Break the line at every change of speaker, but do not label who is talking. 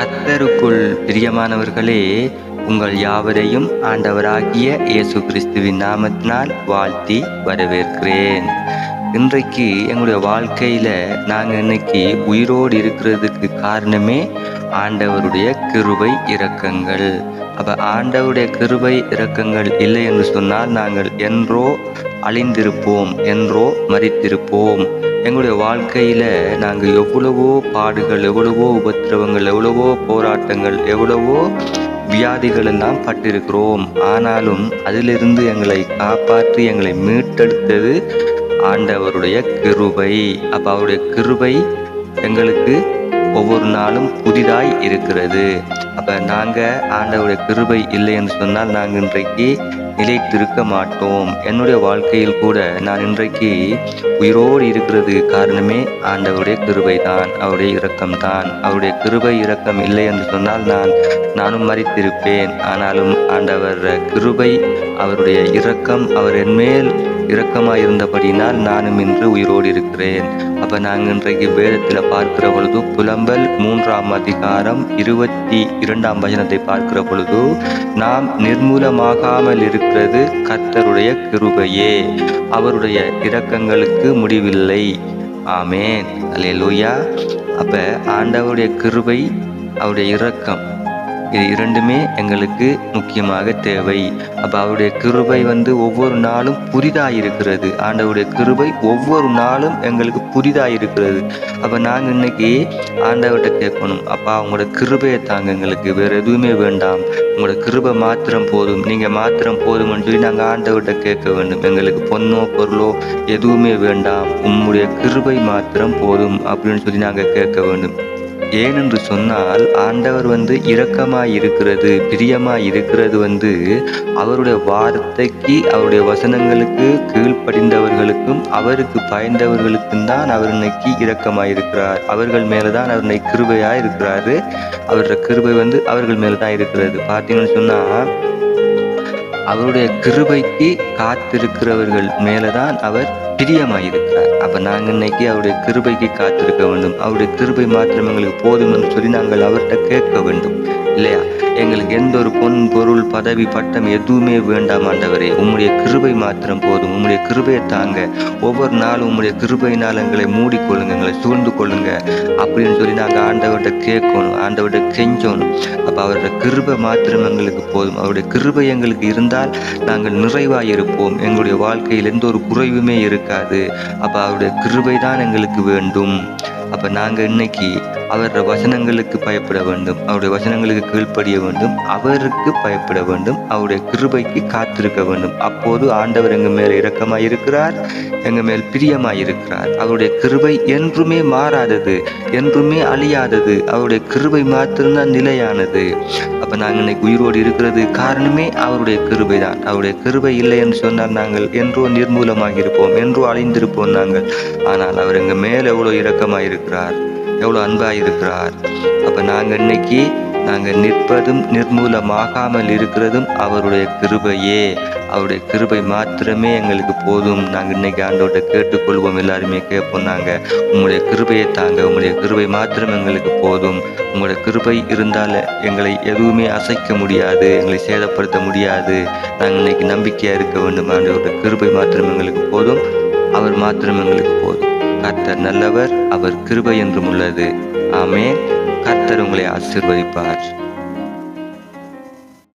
கத்தருக்குள் பிரியமானவர்களே உங்கள் யாவரையும் ஆண்டவராகிய இயேசு கிறிஸ்துவின் நாமத்தினால் வாழ்த்தி வரவேற்கிறேன். இன்றைக்கு எங்களுடைய வாழ்க்கையில் நாங்கள் இன்னைக்கு உயிரோடு இருக்கிறதுக்கு காரணமே ஆண்டவருடைய கிருபை இரக்கங்கள். அப்போ ஆண்டவருடைய கிருபை இரக்கங்கள் இல்லை என்று சொன்னால் நாங்கள் என்றோ அழிந்திருப்போம் என்றோ மறித்திருப்போம். எங்களுடைய வாழ்க்கையில் நாங்கள் எவ்வளவோ பாடுகள் எவ்வளவோ உபத்திரவங்கள் எவ்வளவோ போராட்டங்கள் எவ்வளவோ வியாதிகள் எல்லாம் பட்டிருக்கிறோம். ஆனாலும் அதிலிருந்து எங்களை காப்பாற்றி எங்களை மீட்டெடுத்தது ஆண்டவருடைய கிருபை. அப்போ அவருடைய கிருபை எங்களுக்கு ஒவ்வொரு நாளும் புதிதாய் இருக்கிறது. அப்போ நாங்கள் ஆண்டவருடைய கிருபை இல்லை என்று சொன்னால் நாங்கள் இன்றைக்கு நிலைத்திருக்க மாட்டோம் என்னுடைய வாழ்க்கையில் கூட நான் இன்றைக்கு உயிரோடு இருக்கிறது காரணமே ஆண்டவருடைய கிருபை தான் அவருடைய இரக்கம் தான் அவருடைய கிருபை இரக்கம் இல்லை என்று சொன்னால் நான் நானும் மறித்திருப்பேன் ஆனாலும் ஆண்டவர் கிருபை அவருடைய இரக்கம் அவர் என்மேல் இரக்கமாயிருந்தபடினால் நானும் இன்று உயிரோடு இருக்கிறேன். அப்ப நாங்கள் இன்றைக்கு வேதத்தில் பார்க்கிற பொழுது புலம்பல் மூன்றாம் அதிகாரம் இருபத்தி இரண்டாம் வசனத்தை பார்க்கிற பொழுது நாம் நிர்மூலமாகாமல் இருக்கிறது கர்த்தருடைய கிருபையே. அவருடைய இரக்கங்களுக்கு முடிவில்லை. ஆமேன். அல்லேலூயா அப்ப ஆண்டவருடைய கிருபை அவருடைய இரக்கம். இது இரண்டுமே எங்களுக்கு முக்கியமாக தேவை. அப்போ அவருடைய கிருபை வந்து ஒவ்வொரு நாளும் புதிதாக இருக்கிறது ஆண்டவருடைய கிருபை ஒவ்வொரு நாளும் எங்களுக்கு புதிதாக இருக்கிறது அப்போ நாங்கள் இன்னைக்கு ஆண்டவர்கிட்ட கேட்கணும். அப்பா உங்களோட கிருபையை தாங்க எங்களுக்கு. வேறு எதுவுமே வேண்டாம். உங்களோட கிருபை மாத்திரம் போதும். நீங்கள் மாத்திரம் போதும்னு சொல்லி நாங்கள் ஆண்டவர்கிட்ட கேட்க வேண்டும். எங்களுக்கு பொண்ணோ பொருளோ எதுவுமே வேண்டாம். உம்முடைய கிருபை மாத்திரம் போதும் அப்படின்னு சொல்லி நாங்கள் கேட்க வேண்டும். ஏனென்று சொன்னால் ஆண்டவர் வந்து இரக்கமாய் இருக்கிறது பிரியமாய் இருக்கிறது வந்து அவருடைய வார்த்தைக்கு அவருடைய வசனங்களுக்கு கீழ்ப்படிந்தவர்களுக்கும் அவருக்கு பயந்தவர்களுக்கும் தான் அவர் இன்னைக்கு இரக்கமாய் இருக்கிறார் அவர்கள் மேலே தான் அவர் இன்னைக்கு கிருபையாக இருக்கிறாரு அவருடைய கிருபை வந்து அவர்கள் மேலே தான் இருக்கிறது. பார்த்தீங்கன்னு சொன்னால் அவருடைய கிருபைக்கு காத்திருக்கிறவர்கள் மேலே தான் அவர் பிரியமாயிருக்கிறார். அப்போ நாங்கள் இன்னைக்கு அவருடைய கிருபைக்கு காத்திருக்க வேண்டும். அவருடைய கிருபை மாத்திரம் எங்களுக்கு போதும் என்று சொல்லி நாங்கள் அவர்கிட்ட கேட்க வேண்டும். இல்லையா? எந்த ஒரு பொன் பொருள் பதவி பட்டம் எதுவுமே வேண்டாம் ஆண்டவரே. உம்முடைய கிருபை மாத்திரம் போதும். உம்முடைய கிருபையை தாங்க. ஒவ்வொரு நாளும் உம்முடைய கிருபையினால் எங்களை மூடிக்கொள்ளுங்க. எங்களை சூழ்ந்து கொள்ளுங்க. அப்படின்னு சொல்லி நாங்கள் ஆண்டவர்கிட்ட கேட்கணும். ஆண்டவர்கிட்ட கெஞ்சணும். அப்போ அவருடைய கிருபை மாத்திரம் எங்களுக்கு போதும். அவருடைய கிருபை எங்களுக்கு இருந்தால் நாங்கள் நிறைவாக இருப்போம். எங்களுடைய வாழ்க்கையில் எந்த ஒரு குறைவுமே இருக்காது. அப்போ அவருடைய கிருபை தான் எங்களுக்கு வேண்டும். அப்போ நாங்கள் இன்னைக்கு அவருடைய வசனங்களுக்கு பயப்பட வேண்டும். அவருடைய வசனங்களுக்கு கீழ்ப்படிய வேண்டும். அவருக்கு பயப்பட வேண்டும். அவருடைய கிருபைக்கு காத்திருக்க வேண்டும். அப்போது ஆண்டவர் எங்கள் மேல் இரக்கமாய் இருக்கிறார் எங்கள் மேல் பிரியமாக இருக்கிறார். அவருடைய கிருபை என்றுமே மாறாதது என்றுமே அழியாதது. அவருடைய கிருபை மாத்திரம்தான் நிலையானது. அப்போ நாங்கள் இன்னைக்கு உயிரோடு இருக்கிறது காரணமே அவருடைய கிருபை தான் அவருடைய கிருபை இல்லை என்று சொன்னால் நாங்கள் என்றோ நிர்மூலமாக இருப்போம் என்றோ அழிந்திருப்போம் நாங்கள். ஆனால் அவர் எங்கள் மேல் எவ்வளோ இரக்கமாக இருக்கிறார். எவ்வளோ அன்பாக இருக்கிறார் அப்போ நாங்கள் இன்னைக்கு நாங்கள் நிற்பதும் நிர்மூலமாகாமல் இருக்கிறதும் அவருடைய கிருபையே. அவருடைய கிருபை மாத்திரமே எங்களுக்கு போதும். நாங்கள் இன்னைக்கு ஆண்டோட்ட கேட்டுக்கொள்வோம். எல்லாருமே கேட்போம் நாங்கள் உங்களுடைய கிருபையை தாங்க. உங்களுடைய கிருபை மாத்திரம் எங்களுக்கு போதும். உங்களுடைய கிருபை இருந்தால் எங்களை எதுவுமே அசைக்க முடியாது. எங்களை சேதப்படுத்த முடியாது. நாங்கள் இன்னைக்கு நம்பிக்கையாக இருக்க வேண்டும். ஆண்டோட கிருபை மாத்திரம் எங்களுக்கு போதும். அவர் மாத்திரம் எங்களுக்கு போதும். கர்த்தர் நல்லவர் அவர் கிருபை என்றும் உள்ளது. ஆமே கர்த்தர் உங்களை ஆசிர்வதிப்பார்.